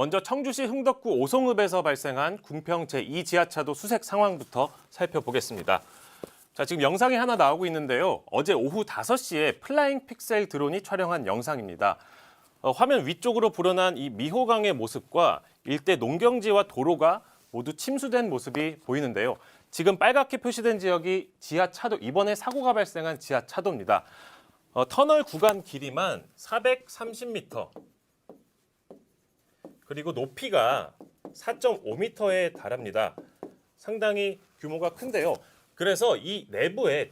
먼저 청주시 흥덕구 오송읍에서 발생한 궁평 제2 지하차도 수색 상황부터 살펴보겠습니다. 자, 지금 영상이 하나 나오고 있는데요. 어제 오후 5시에 플라잉 픽셀 드론이 촬영한 영상입니다. 어, 화면 위쪽으로 불어난 이 미호강의 모습과 일대 농경지와 도로가 모두 침수된 모습이 보이는데요. 지금 빨갛게 표시된 지역이 지하차도, 이번에 사고가 발생한 지하차도입니다. 어, 터널 구간 길이만 430m, 그리고 높이가 4.5m에 달합니다. 상당히 규모가 큰데요. 그래서 이 내부에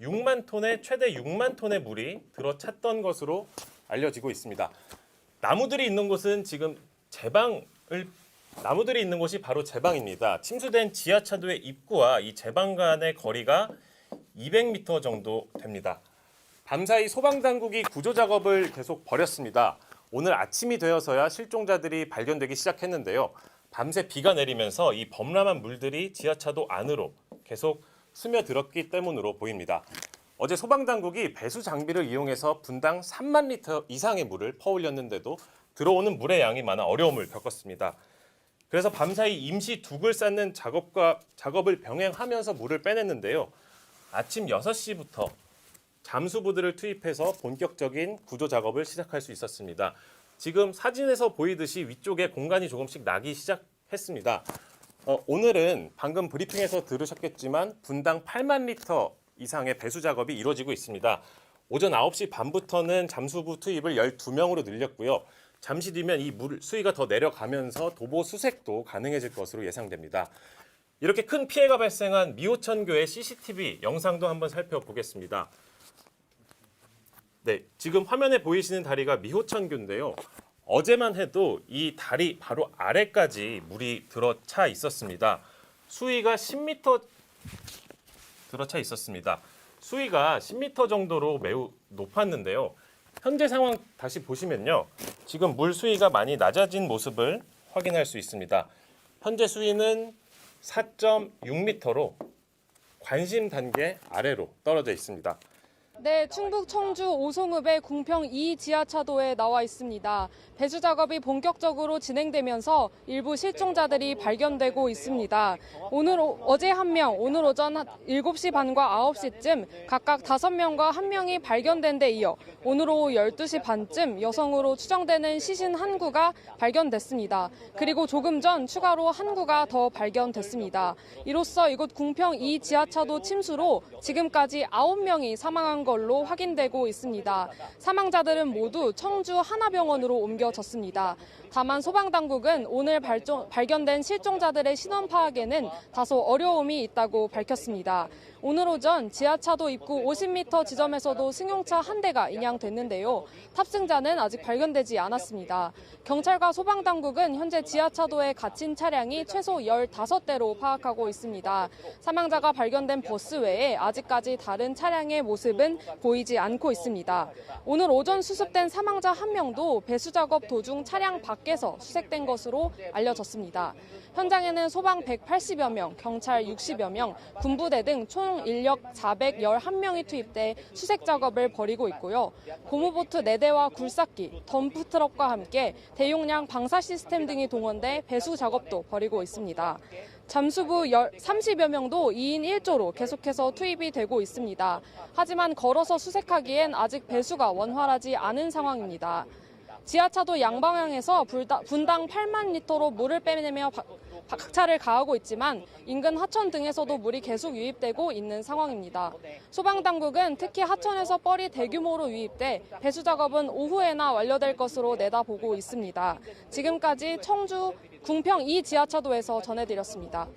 6만 톤의 최대 6만 톤의 물이 들어찼던 것으로 알려지고 있습니다. 나무들이 있는 곳은 지금 제방을 나무들이 있는 곳이 바로 제방입니다. 침수된 지하차도의 입구와 이 제방 간의 거리가 200m 정도 됩니다. 밤사이 소방당국이 구조 작업을 계속 벌였습니다. 오늘 아침이 되어서야 실종자들이 발견되기 시작했는데요. 밤새 비가 내리면서 이 범람한 물들이 지하차도 안으로 계속 스며들었기 때문으로 보입니다. 어제 소방당국이 배수 장비를 이용해서 분당 3만 리터 이상의 물을 퍼올렸는데도 들어오는 물의 양이 많아 어려움을 겪었습니다. 그래서 밤사이 임시 둑을 쌓는 작업과 작업을 병행하면서 물을 빼냈는데요. 아침 6시부터 잠수부들을 투입해서 본격적인 구조 작업을 시작할 수 있었습니다. 지금 사진에서 보이듯이 위쪽에 공간이 조금씩 나기 시작했습니다. 어, 오늘은 방금 브리핑에서 들으셨겠지만 분당 8만 리터 이상의 배수 작업이 이루어지고 있습니다. 오전 9시 반부터는 잠수부 투입을 12명으로 늘렸고요. 잠시 뒤면 이 물 수위가 더 내려가면서 도보 수색도 가능해질 것으로 예상됩니다. 이렇게 큰 피해가 발생한 미호천교의 CCTV 영상도 한번 살펴보겠습니다. 네, 지금 화면에 보이시는 다리가 미호천교인데요. 어제만 해도 이 다리 바로 아래까지 물이 들어차 있었습니다. 수위가 10m 들어차 있었습니다. 수위가 10m 정도로 매우 높았는데요. 현재 상황 다시 보시면요. 지금 물 수위가 많이 낮아진 모습을 확인할 수 있습니다. 현재 수위는 4.6m로 관심 단계 아래로 떨어져 있습니다. 네, 충북 청주 오송읍의 궁평 2 지하차도에 나와 있습니다. 배수 작업이 본격적으로 진행되면서 일부 실종자들이 발견되고 있습니다. 오늘 오- 어제 한 명, 오늘 오전 7시 반과 9시쯤 각각 5명과 1명이 발견된 데 이어 오늘 오후 12시 반쯤 여성으로 추정되는 시신 한 구가 발견됐습니다. 그리고 조금 전 추가로 한 구가 더 발견됐습니다. 이로써 이곳 궁평 2 지하차도 침수로 지금까지 9명이 사망한 걸로 확인되고 있습니다. 사망자들은 모두 청주 하나병원으로 옮겨졌습니다. 다만 소방당국은 오늘 발종- 발견된 실종자들의 신원 파악에는 다소 어려움이 있다고 밝혔습니다. 오늘 오전 지하차도 입구 50m 지점에서도 승용차 한 대가 인양됐는데요. 탑승자는 아직 발견되지 않았습니다. 경찰과 소방당국은 현재 지하차도에 갇힌 차량이 최소 15대로 파악하고 있습니다. 사망자가 발견된 버스 외에 아직까지 다른 차량의 모습은 보이지 않고 있습니다. 오늘 오전 수습된 사망자 한 명도 배수 작업 도중 차량 밖에서 수색된 것으로 알려졌습니다. 현장에는 소방 180여 명, 경찰 60여 명, 군부대 등 총 인력 411명이 투입돼 수색 작업을 벌이고 있고요. 고무보트 4대와 굴삭기, 덤프트럭과 함께 대용량 방사 시스템 등이 동원돼 배수 작업도 벌이고 있습니다. 잠수부 30여 명도 2인 1조로 계속해서 투입이 되고 있습니다. 하지만 걸어서 수색하기엔 아직 배수가 원활하지 않은 상황입니다. 지하차도 양방향에서 분당 8만 리터로 물을 빼내며 바- 박차를 가하고 있지만 인근 하천 등에서도 물이 계속 유입되고 있는 상황입니다. 소방당국은 특히 하천에서 뻘이 대규모로 유입돼 배수 작업은 오후에나 완료될 것으로 내다보고 있습니다. 지금까지 청주 궁평 2 지하차도에서 전해드렸습니다.